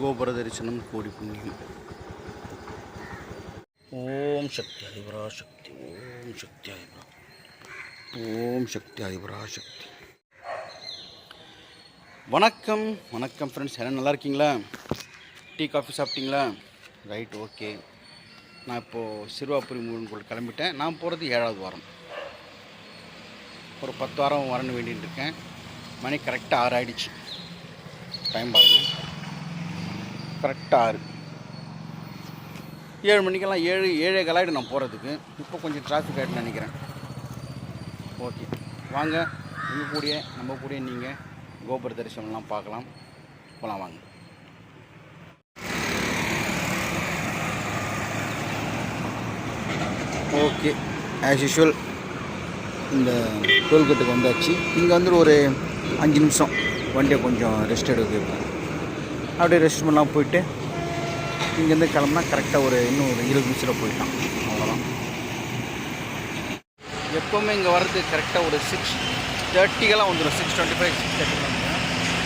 கோபுர தரிசனம் கோடி புண்ணியம் ஓம் சக்தி அதிபரா சக்தி ஓம் சக்தி அதிபரா ஓம் சக்தி அதிபரா சக்தி வணக்கம் வணக்கம் ஃப்ரெண்ட்ஸ் எல்லாம் நல்லா இருக்கீங்களா? டீ காஃபி சாப்பிட்டீங்களா? Right okay. நான் இப்போது சிறுவாபுரி முருகன் கோயில் கிளம்பிட்டேன். நான் போகிறது ஏழாவது வாரம். ஒரு பத்து வாரம் வரணும் வேண்டிகிட்டு இருக்கேன். மணி கரெக்டாக ஆறு ஆகிடுச்சு டைம் பாருங்கள் கரெக்டாக இருக்குது ஏழு மணிக்கெல்லாம் ஏழு ஏழே கலாயிடு நான் போகிறதுக்கு இப்போ கொஞ்சம் டிராஃபிக் ஆகிடுன்னு நினைக்கிறேன். ஓகே வாங்க. உங்கள் கூடயே நம்ம கூடயே நீங்கள் கோபுர தரிசனம்லாம் பார்க்கலாம். போகலாம் வாங்க. ஓகே ஆஸ் யூஷுவல் இந்த டோல்கேட்டுக்கு வந்தாச்சு. இங்கே வந்துட்டு ஒரு அஞ்சு நிமிஷம். வண்டியை கொஞ்சம் ரெஸ்ட் எடுக்க அப்படியே ரெஸ்ட் பண்ணலாம் போயிட்டு இங்கேருந்து கிளம்புனா கரெக்டாக ஒரு இன்னும் ஒரு இருபது நிமிஷத்தில் போயிட்டான் அவ்வளோதான் எப்போவுமே இங்கே வர்றது கரெக்டாக ஒரு சிக்ஸ் தேர்ட்டிக்கெல்லாம் வந்துடும் six twenty five six thirty வந்துடும்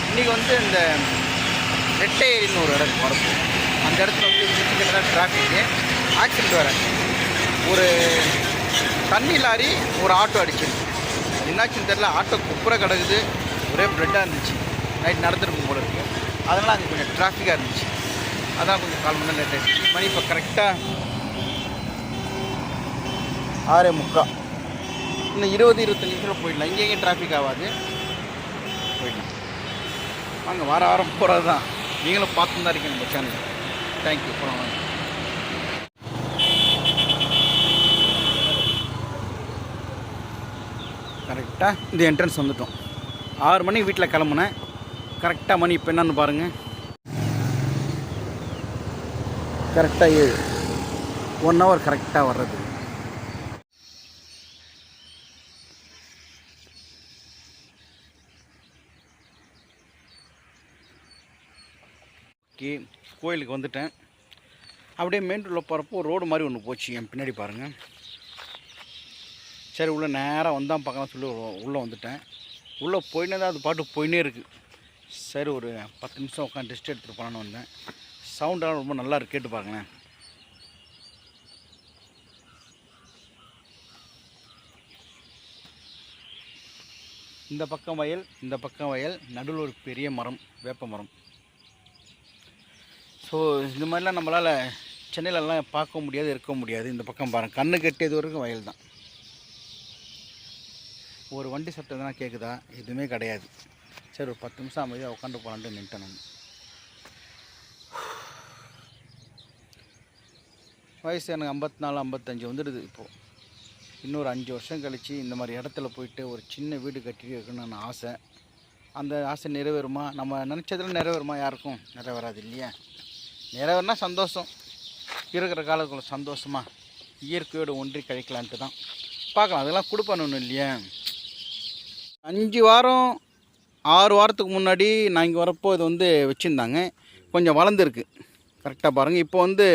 இன்றைக்கி வந்து இந்த ரெட்டை ஏரின்னு ஒரு இடம் வரது அந்த இடத்துல வந்து கிட்டத்தட்ட டிராஃபிக்கு ஆக்சிடென்ட் வேறு. ஒரு தண்ணி லாரி ஒரு ஆட்டோ அடிச்சிருக்கு என்னாச்சுன்னு தெரில ஆட்டோ குப்புற கிடக்குது. ஒரே ப்ரெட்டாக இருந்துச்சு. நைட் நடந்துருக்கும் போல இருக்குது அதனால் அங்கே கொஞ்சம் டிராஃபிக்காக இருந்துச்சு. அதான் கொஞ்சம் கால் மணி நேரம் லேட் மணி இப்போ கரெக்டாக ஆறே முக்கா. இன்னும் இருபது இருபத்தஞ்சு நிமிஷத்தில் போயிடலாம். இங்கேயும் டிராஃபிக் ஆகாது? போயிடலாம். வாங்க வார வாரம் போகிறது தான் நீங்களும் பார்த்து தான் இருக்கீங்க நம்ம சேனல் தேங்க்யூ போகலாம் வாங்க. கரெக்டாக இந்த என்ட்ரன்ஸ் வந்துட்டோம். ஆறு மணிக்கு வீட்டில் கிளம்புனேன். கரெக்டாக மணி இப்போ என்னன்னு பாருங்கள் கரெக்டாக ஏழு. ஒன் ஹவர் கரெக்டாக வர்றது. ஓகே கோயிலுக்கு வந்துட்டேன். அப்படியே மெயின் ரோட்டில் போகிறப்போ ரோடு மாதிரி ஒன்று போச்சு. என் பின்னாடி பாருங்கள் சரி உள்ளே நேராக வந்தான் பார்க்கலாம் சொல்லி உள்ளே வந்துட்டேன். உள்ளே போயினே தான் அது பாட்டு போயினே இருக்குது சரி ஒரு பத்து நிமிஷம் உட்காந்து டெஸ்ட் எடுத்துகிட்டு போகலான்னு வந்தேன். சவுண்டெல்லாம் ரொம்ப நல்லா இருக்கு கேட்டு பாருங்களேன். இந்த பக்கம் வயல் இந்த பக்கம் வயல் நடுவில் ஒரு பெரிய மரம் வேப்ப மரம். ஸோ இந்த மாதிரிலாம் நம்மளால் சென்னையிலலாம் பார்க்க முடியாது இருக்க முடியாது. இந்த பக்கம் பாருங்கள் கண்ணு கட்டியது வரைக்கும் வயல் தான். ஒரு வண்டி சத்தம் எதனா கேட்குதா எதுவுமே கிடையாது. சரி ஒரு பத்து நிமிஷம் அமைதியாக உட்காந்து போகலான்ட்டு நின்ட்டேன் நான். வயசு எனக்கு ஐம்பத்தி நாலு ஐம்பத்தஞ்சு வந்துடுது இப்போது இன்னொரு அஞ்சு வருஷம் கழித்து இந்த மாதிரி இடத்துல போயிட்டு ஒரு சின்ன வீடு கட்டி இருக்கணும்னு ஆசை. அந்த ஆசை நிறைவேறுமா? நம்ம நினச்சதில் நிறைவேறுமா யாருக்கும்? நிறைவேறாது இல்லையா? நிறைவேறினா சந்தோஷம். இருக்கிற காலத்துக்குள்ள சந்தோஷமாக இயற்கையோடு ஒன்றி கழிக்கலான்ட்டு தான். பார்க்கலாம் அதெல்லாம் கொடுப்பணும் இல்லையா? அஞ்சு வாரம் ஆறு வாரத்துக்கு முன்னாடி நான் இங்கே வரப்போ இது வந்து வச்சுருந்தாங்க. கொஞ்சம் வளர்ந்துருக்கு. கரெக்டாக பாருங்கள் இப்போ வந்து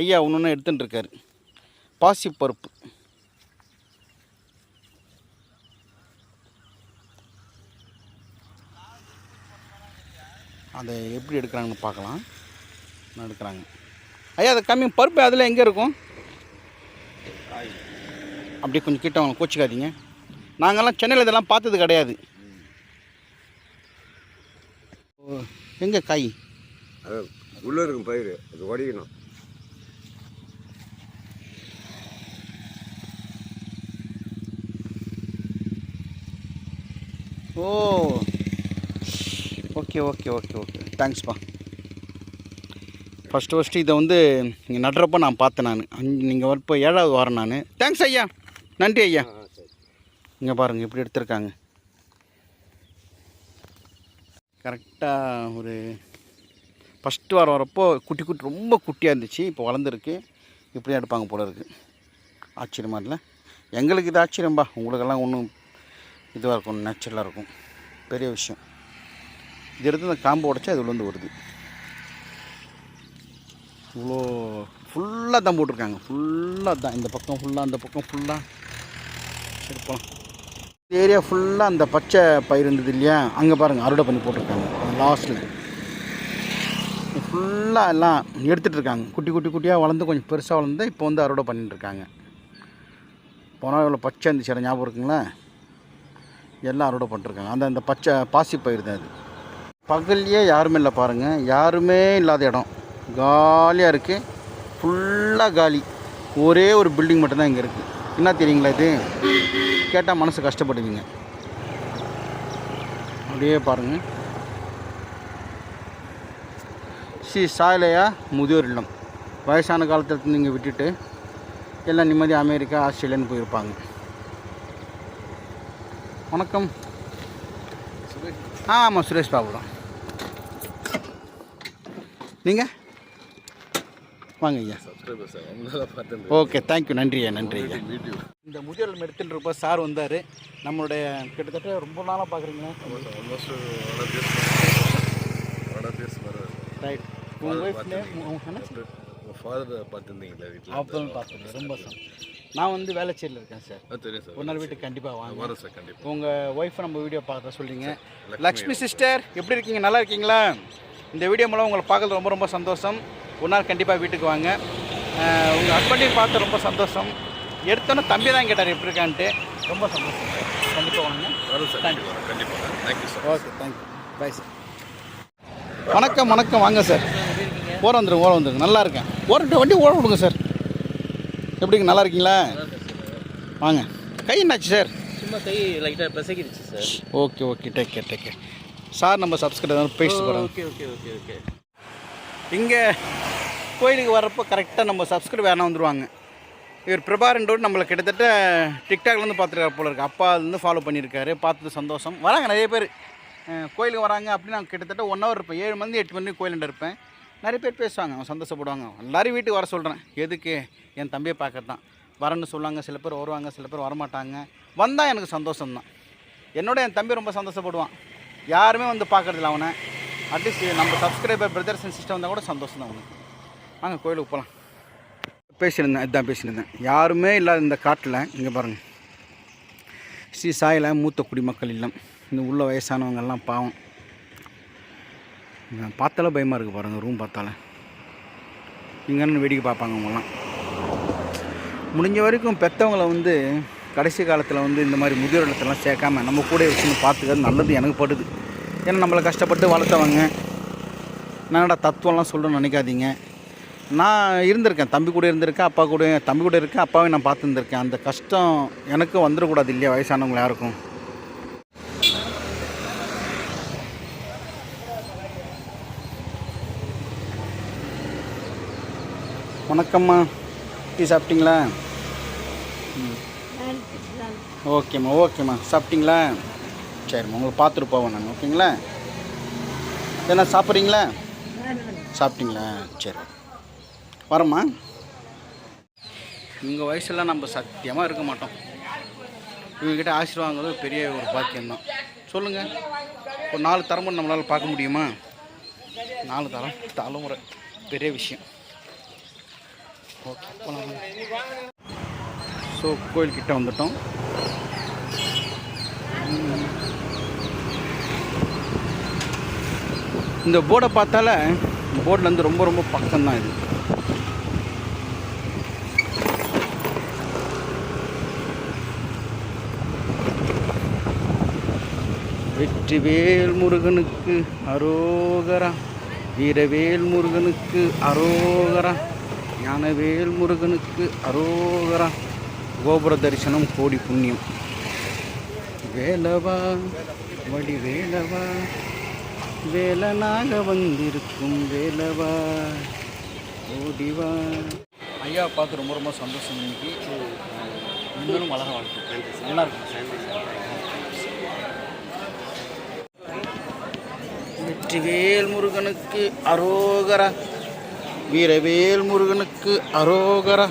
ஐயா ஒன்று ஒன்று எடுத்துகிட்டு இருக்காரு. பாசிப்பருப்பு அதை எப்படி எடுக்கிறாங்கன்னு பார்க்கலாம். நான் எடுக்கிறாங்க? ஐயா அதை கம்மி. பருப்பு அதில் எங்கே இருக்கும்? அப்படியே கொஞ்சம் கிட்ட வாங்க. கோச்சிக்காதீங்க. நாங்கள்லாம் சென்னையில் இதெல்லாம் பார்த்தது கிடையாது ஓ எங்கே காய் அது உள்ளே இருக்கும் பயிர் அது உடையணும் ஓ. Okay okay okay okay. தேங்க்ஸ்ப்பா first first இதை வந்து நீங்கள் நடுறப்போ நான் பார்த்தேன் நான். நீங்கள் வரப்போ ஏழாவது வாரம் நான். தேங்க்ஸ் ஐயா. நன்றி ஐயா. இங்கே பாருங்கள் இப்படி எடுத்திருக்காங்க. கரெக்டாக ஒரு ஃபஸ்ட்டு வாரம் வரப்போ குட்டி குட்டி ரொம்ப குட்டியாக இருந்துச்சு இப்போ வளர்ந்துருக்கு. இப்படி எடுப்பாங்க போல இருக்குது ஆச்சரியமா இல்லை? எங்களுக்கு இது ஆச்சரியம்பா. உங்களுக்கெல்லாம் ஒன்றும் இதுவாக இருக்கும் நேச்சுரலாக இருக்கும். பெரிய விஷயம். இது எடுத்து இந்த காம்பு உடச்சா அது விழுந்து வருது. இவ்வளோ ஃபுல்லாக தான் போட்டிருக்காங்க. ஃபுல்லாக தான். இந்த பக்கம் ஃபுல்லாக அந்த பக்கம் ஃபுல்லாக சரி போகலாம் இந்த ஏரியா ஃபுல்லாக அந்த பச்சை பயிர் இருந்தது இல்லையா? அங்கே பாருங்கள் அறுவடை பண்ணி போட்டிருக்காங்க. லாஸ்ட்டில் ஃபுல்லாக எல்லாம் எடுத்துகிட்டு இருக்காங்க. குட்டி குட்டி குட்டியாக வளர்ந்து கொஞ்சம் பெருசாக வளர்ந்து இப்போ வந்து அறுவடை பண்ணிட்டுருக்காங்க போனால் இவ்வளோ பச்சை இருந்துச்சு. இடம் ஞாபகம் இருக்குங்களா? எல்லாம் அறுவடை பண்ணிட்டுருக்காங்க அந்த அந்த பச்சை பாசி பயிர் தான் அது. பகல்லையே யாருமே இல்லை பாருங்கள் யாருமே இல்லாத இடம். காலியாக இருக்குது ஃபுல்லாக காலி. ஒரே ஒரு பில்டிங் மட்டும்தான் இங்கே இருக்குது என்ன தெரியுங்களா இது? கேட்டால் மனசு கஷ்டப்படுவீங்க. அப்படியே பாருங்கள் ஸ்ரீ சாயலையா முதியோர் இல்லம் வயசான காலத்தில் நீங்கள் விட்டுட்டு எல்லாம் நிம்மதி அமெரிக்கா ஆஸ்திரேலியான்னு போயிருப்பாங்க. வணக்கம். ஆ ஆமாம் சுரேஷ் பாபு தான். நீங்கள் வாங்க ஐயா. ஓகே தேங்க்யூ நன்றி ஐயா நன்றி ஐயா. வீடியோ இந்த முதியோர் எடுத்துட்டு இருப்ப சார் வந்தார். நம்மளுடைய கிட்டத்தட்ட ரொம்ப நாளாக பார்க்குறீங்களா ரைட் உங்கள் ஒய்ஃப் நேம் ஃபாதர் பார்த்துருந்தீங்களா? வீட்டில் பார்த்தது ரொம்ப நான் வந்து வேலைச்சேரியில் இருக்கேன் சார் தெரியும் சார் ஒரு நாள் வீட்டுக்கு கண்டிப்பாக வாங்க. வரேன் சார் கண்டிப்பாக உங்கள் ஒய்ஃபை நம்ம வீடியோ பார்க்க சொல்கிறீங்க லக்ஷ்மி. சிஸ்டர் எப்படி இருக்கீங்க? நல்லா இருக்கீங்களா? இந்த வீடியோ மூலம் உங்களை பார்க்கறது ரொம்ப ரொம்ப சந்தோஷம். ஒரு நாள் கண்டிப்பாக வீட்டுக்கு வாங்க. உங்கள் ஹஸ்பண்டையும் பார்த்து ரொம்ப சந்தோஷம். எடுத்தோன்னே தம்பி தான் கேட்டார் எப்படி இருக்கான்ட்டு? ரொம்ப சந்தோஷம். சார் கண்டிப்பாக வாங்க வரேன் சார். கண்டிப்பாக கண்டிப்பாக thank you sir okay thank you bye sir வணக்கம் வணக்கம். வாங்க சார் ஓர வந்துருங்க ஓர வந்துருங்க. நல்லா இருக்கேன். ஓரட்டு வண்டி ஓட விடுங்க சார் எப்படிங்க நல்லா இருக்கீங்களா? வாங்க. கை என்னாச்சு சார் சும்மா கை லைட்டாக பிசகிடுச்சு sir okay okay take care take care sir நம்ம சப்ஸ்கிரைபர் பேசிட்டு போகிறோம் ஓகே ஓகே ஓகே ஓகே இங்கே கோயிலுக்கு வரப்போ கரெக்டாக நம்ம சப்ஸ்கிரைப் வேணால் வந்துடுவாங்க இவர் பிரபாரன்றோடு நம்மளை கிட்டத்தட்ட டிக்டாக்லேருந்து பார்த்துருக்காரு போல இருக்கு. அப்பாலேருந்து ஃபாலோ பண்ணியிருக்காரு. பார்த்தது சந்தோஷம். வராங்க நிறைய பேர். கோயிலுக்கு வராங்க அப்படின்னு நான் கிட்டத்தட்ட ஒன் ஹவர் இருப்பேன். ஏழு மணி எட்டு மணி கோயிலுண்ட இருப்பேன். நிறைய பேர் பேசுவாங்க. அவன் சந்தோஷப்படுவாங்க. எல்லாரும் வீட்டுக்கு வர சொல்கிறேன் எதுக்கு என் தம்பியை பார்க்கறது தான். வரேன்னு சொல்லுவாங்க. சில பேர் வருவாங்க. சில பேர் வரமாட்டாங்க. வந்தால் எனக்கு சந்தோஷம்தான். என்னோட என் தம்பி ரொம்ப சந்தோஷப்படுவான். யாருமே வந்து பார்க்கறதில்ல அவனை. அட்லீஸ்ட் நம்ம சப்ஸ்கிரைபர் பிரதர்ஸ் அண்ட் சிஸ்டர் வந்தால் கூட சந்தோஷம் தான் உங்களுக்கு. வாங்க கோயிலுக்கு போகலாம் பேசியிருந்தேன் இதுதான் பேசியிருந்தேன். யாருமே இல்லாத இந்த காட்டில் இங்கே பாருங்கள் ஸ்ரீ சாயில மூத்த குடிமக்கள் இல்லம். இந்த உள்ள வயசானவங்கெல்லாம் பாவம். பார்த்தாலும் பார்த்தாலே பயமாக இருக்குது பாருங்கள் ரூம் பார்த்தாலே. இங்கன்னு வேடிக்கை பார்ப்பாங்க அவங்கெல்லாம். முடிஞ்ச வரைக்கும் பெற்றவங்களை வந்து கடைசி காலத்தில் வந்து இந்த மாதிரி முதியோர் இல்லத்தெல்லாம் சேர்க்காம நம்ம கூட வச்சுன்னு பார்த்துக்கிறது நல்லது எனக்கு படுது. ஏன்னா நம்மளை கஷ்டப்பட்டு வளர்த்தவங்க. என்னடா தத்துவம்லாம் சொல்லணும்னு நினைக்காதீங்க. நான் இருந்திருக்கேன். தம்பி கூட இருந்திருக்கேன் அப்பா கூட தம்பி கூட இருக்கேன் அப்பாவையும் நான் பார்த்துருந்துருக்கேன். அந்த கஷ்டம் எனக்கும் வந்துடக்கூடாது இல்லையா வயசானவங்க யாருக்கும்? வணக்கம்மா. டீ சாப்பிட்டீங்களா. ஓகேம்மா ஓகேம்மா. சாப்பிட்டீங்களா? சரிம்மா உங்களை பார்த்துட்டு போவேன் நான் ஓகேங்களா? என்ன சாப்பிட்றீங்களா? சாப்பிட்டீங்களா? சரி வரம்மா. உங்கள் வயசுலாம் நம்ம சத்தியமாக இருக்க மாட்டோம். இவங்ககிட்ட ஆசீர்வாதங்கிறது பெரிய ஒரு பாக்கியம்தான். சொல்லுங்கள் ஒரு நாலு தரமும் நம்மளால் பார்க்க முடியுமா? நாலு தரம் தலைமுறை. பெரிய விஷயம். ஓகே போகலாம் ஸோ கோயில்கிட்ட வந்துட்டோம். இந்த போர்டை பார்த்தால போர்ட்லேருந்து ரொம்ப ரொம்ப பக்கம்தான் இது. வெற்றிவேல் முருகனுக்கு அரோகரா வீரவேல் முருகனுக்கு அரோகரா ஞானவேல் முருகனுக்கு அரோகரா கோபுர தரிசனம் கோடி புண்ணியம். வேலவா வடி வேலவா வேலனாக வந்திருக்கும் வேலவா. ஓடிவா. ஐயா பார்த்து ரொம்ப ரொம்ப சந்தோஷம் இன்னைக்கு. இன்னும் வளர வாழ்க்கை நல்லா இருக்கும் வெற்றிவேல் முருகனுக்கு அரோகரா. வீரவேல் முருகனுக்கு அரோகரா.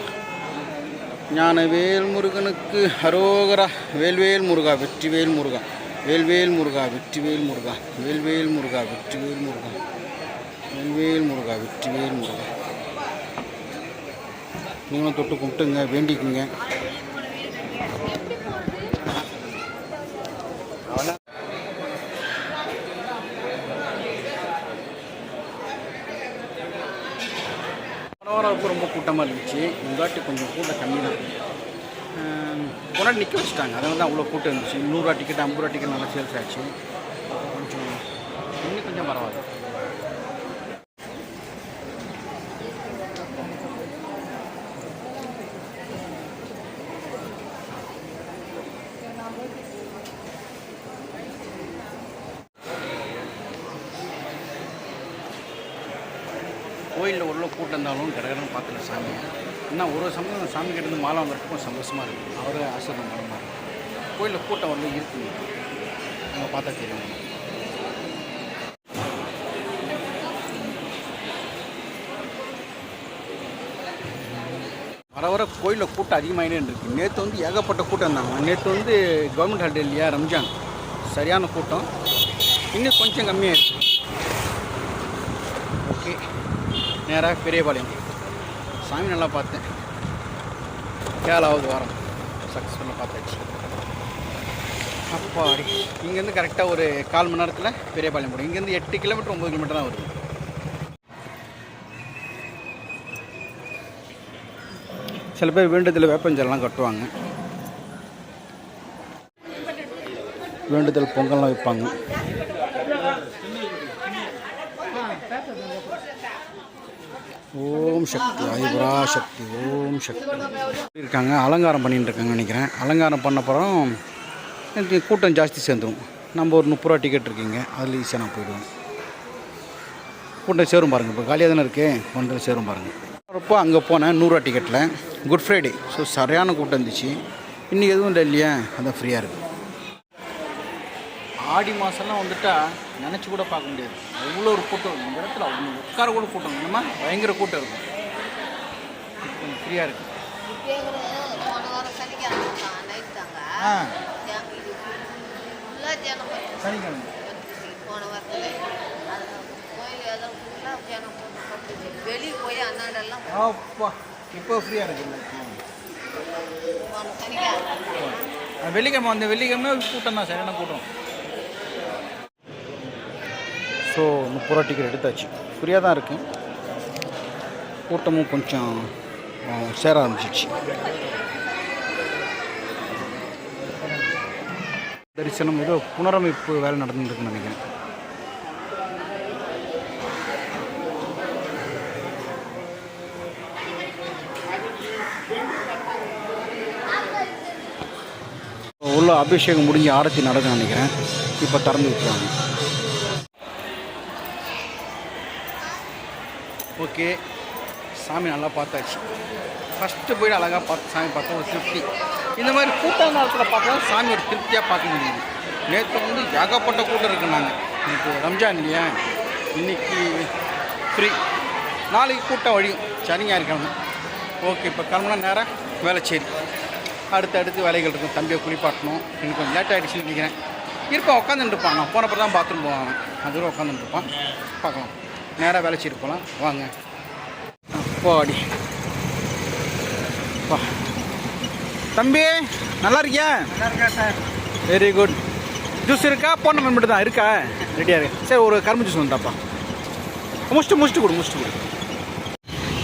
ஞானவேல் முருகனுக்கு அரோகரா. வேல்வேல் முருகா வெற்றிவேல் முருகா. வேல்வேல் முருகா வெற்றிவேல் முருகா. வேல்வேல் முருகா வெற்றிவேல் முருகா. வேல்வேல் முருகா வெற்றிவேல் முருகா. நீங்களும் தொட்டு கும்பிட்டுங்க வேண்டிக்குங்க. ரொம்ப கூட்டமாக இருந்துச்சு. இந்த வாட்டி கொஞ்சம் கூட்டம் கம்மி தான் கொண்டாடி நிற்க வச்சுட்டாங்க. அதனால தான் அவ்வளோ கூட்டம் இருந்துச்சு. நூறுரூவா டிக்கெட் ஐம்பது ரூபா டிக்கெட் நல்லா சேல்ஸ் ஆச்சு. கொஞ்சம் இன்னும் கொஞ்சம் பரவாயில்ல. கோயிலில் உள்ள கூட்டம் இருந்தாலும் கடகடன்னு பார்த்துல சாமி. ஏன்னா ஒரு சமயம் சாமி கிட்டேருந்து மாலை வாங்குறதுக்கும் சந்தோஷமாக இருக்குது அவரே ஆசீர்வாதம் பண்ண மாதிரி கோயிலில் கூட்டம் வந்து இருக்குங்க அங்கே பார்த்தா தெரியும். வர வர கோயிலில் கூட்டம் அதிகமாகினே இருக்கு. நேற்று வந்து ஏகப்பட்ட கூட்டம் இருந்தாங்க. நேற்று வந்து கவர்மெண்ட் ஹாலிடே இல்லையா ரம்ஜான். சரியான கூட்டம். இன்னும் கொஞ்சம் கம்மியாக இருக்குது ஓகே. நேராக பெரியபாளையம். சாமி நல்லா பார்த்தேன். ஏழாவது வாரம். சக்ஸஸ்ஃபுல்லாக பார்த்தாச்சு. அப்பா இங்கேருந்து கரெக்டாக ஒரு கால் மணி நேரத்தில் பெரியபாளையம் போடும் இங்கேருந்து எட்டு கிலோமீட்டர் ஒம்பது கிலோமீட்டர் தான் வருது. சில பேர் வேண்டுதல் வேப்பஞ்சல்லாம் கட்டுவாங்க. வேண்டுதல் பொங்கல்லாம் வைப்பாங்க. ஓம் சக்தி ஐபுரா சக்தி ஓம் சக்தி. இருக்காங்க அலங்காரம் பண்ணிட்டு இருக்காங்க நினைக்கிறேன். அலங்காரம் பண்ண அப்புறம் எனக்கு கூட்டம் ஜாஸ்தி சேர்ந்துடும் நம்ம ஒரு முப்பது ரூபா டிக்கெட் இருக்கீங்க. அதில் ஈஸியாக நான் போயிடுவேன். கூட்டம் சேரும் பாருங்கள் இப்போ காலியாக தானே இருக்கு? கூட்டம் சேரும் பாருங்கள் அப்போ அங்கே போனேன் நூறுரூவா டிக்கெட்டில் குட் ஃப்ரைடே ஸோ சரியான கூட்டம் இருந்துச்சு. இன்னும் எதுவும் இல்லை இல்லையா? அதான் ஃப்ரீயாக இருக்குது ஆடி மாதம்லாம் வந்துட்டால் நினச்சி கூட பார்க்க முடியாது. அவ்வளோ ஒரு கூட்டம் இருக்கும். இந்த இடத்துல அவ்வளோ உட்கார கூட கூட்டம் என்னமா பயங்கர கூட்டம் இருக்கும். இப்போ கொஞ்சம் ஃப்ரீயாக இருக்குது ஆ. சனிக்கிழமை. வெளியே போய் அண்ணாடெல்லாம் அப்பா இப்போ ஃப்ரீயாக இருக்குல்ல வெள்ளிக்கிழமை அந்த வெள்ளிக்கிழமை கூட்டம் தான். சரியான கூட்டம்? ஸோ முப்பது ரூபா டிக்கெட் எடுத்தாச்சு. ஃப்ரீயாக தான் இருக்கு. கூட்டமும் கொஞ்சம் சேர ஆரம்பிச்சிச்சு. தரிசனம் ஏதோ புனரமைப்பு வேலை நடந்துருக்குன்னு நினைக்கிறேன். உள்ள அபிஷேகம் முடிஞ்சு ஆரத்தி நடக்குன்னு நினைக்கிறேன். இப்போ திறந்து விட்டுருவாங்க ஓகே. சாமி நல்லா பார்த்தாச்சு. ஃபஸ்ட்டு போய்ட்டு அழகாக பார்த்து சாமி பார்த்தா ஒரு திருப்தி. இந்த மாதிரி கூட்ட நேரத்தில் பார்த்தா சாமி ஒரு திருப்தியாக பார்க்க முடியுது. நேற்று வந்து ஏகப்பட்ட கூட்டம் இருக்குன்னாங்க இன்னைக்கு ரம்ஜான் இல்லையா? இன்னைக்கு ஃப்ரீ நாளைக்கு கூட்டம் வழியும். சனி இருக்காங்க ஓகே இப்போ கிளம்புனா நேரம் வேலைச்சேரி அடுத்து அடுத்து வேலைகள் இருக்கும். தம்பியை குளிப்பாட்டணும். எனக்கு கொஞ்சம் லேட் ஆகிடுச்சுன்னு நினைக்கிறேன். இருப்பான் உட்காந்துட்டு இருப்பான். நான் போனப்போ தான் பாத்ரூம் போவான் அது உட்காந்துட்டு இருப்பான். பார்க்கலாம். நேராக வேலைச்சேரி போகலாம் வாங்க. அப்பாடி பா. தம்பி நல்லா இருக்கியா? நல்லா இருக்கா சார். வெரி குட் ஜூஸ் இருக்கா? போன மட்டும் தான் இருக்கா? ரெடியாக இருக்கு. சரி ஒரு கரும்பு ஜூஸ் வந்தாப்பா முடிச்சுட்டு முடிச்சுட்டு கொடு முடிச்சுட்டு கொடு.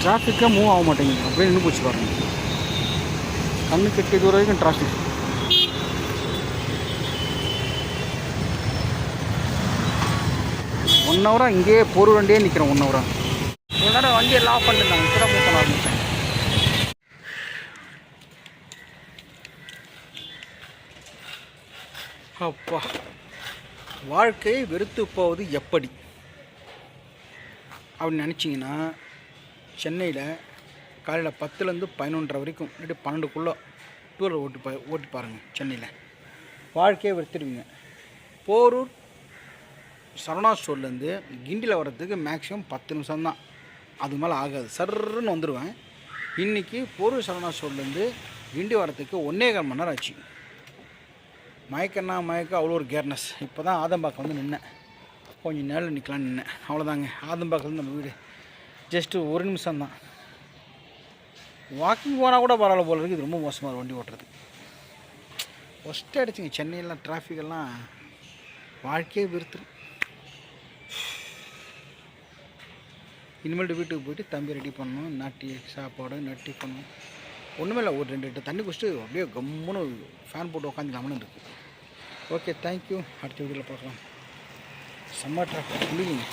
டிராஃபிக்காக மூவ் ஆக மாட்டேங்குது. அப்படியே நின்று போச்சு பாருங்க. கண்ணு கெட்டி தூரம் வரைக்கும் டிராஃபிக் ஒன் ஹவராக இங்கேயே பொருள் வண்டியே நிற்கிறேன் ஒன் ஹவராக இவ்வளோ நேரம் வண்டியை லாக் பண்ணிருந்தாங்க இப்போ தான் பண்ண ஆரம்பித்தேன் அப்பா வாழ்க்கையை வெறுத்து போவது எப்படி? அப்படின்னு நினச்சிங்கன்னா சென்னையில் காலையில் பத்துலேருந்து பதினொன்றரை வரைக்கும் இல்லாட்டி பன்னெண்டுக்குள்ளே டூர் ஓட்டி பா ஓட்டி பாருங்கள் சென்னையில். வாழ்க்கையை வெறுத்துடுவீங்க. போரூர் சரவணா ஸ்டோர்லேருந்து கிண்டியில் வர்றதுக்கு மேக்ஸிமம் பத்து நிமிஷம் தான் அது மேலே ஆகாது. சர்ன்னு வந்துடுவேன் இன்றைக்கி பொருள் சரவணா ஸ்டோர்லேருந்து கிண்டி வரத்துக்கு ஒன்றே கால் மணி நேரம் ஆச்சு. மயக்கன்னா மயக்கம் அவ்வளோ ஒரு கேர்னஸ். இப்போ தான் ஆதம்பாக்கம் வந்து நின்னேன். கொஞ்சம் நேரம் நிற்கலான்னு நின்னேன். அவ்வளோதாங்க. ஆதம்பாக்கத்துலேருந்து நம்ம வீடு. ஜஸ்ட்டு ஒரு நிமிஷம் தான் வாக்கிங் போனால் கூட பரவாயில்ல போல இருக்குது இது ரொம்ப மோசமாக வண்டி ஓட்டுறது. ஃபஸ்ட்டு அடிச்சுங்க. சென்னையெல்லாம் டிராஃபிக்கெல்லாம் வாழ்க்கையே வெறுத்துரும். இனிமேல்ட்டு வீட்டுக்கு போயிட்டு தம்பி ரெடி பண்ணணும் நாட்டி சாப்பாடு நட்டி பண்ணணும். ஒன்றுமே இல்லை ஒரு ரெண்டு லிட்டர் தண்ணி குடிச்சிட்டு அப்படியே கம்முன்னு ஃபேன் போட்டு உட்காந்துக்கலாம்னு இருக்குது ஓகே தேங்க்யூ அடுத்த வீடியோவில் பார்க்கலாம். செம்ம ட்ராஃபிக் குளிங்க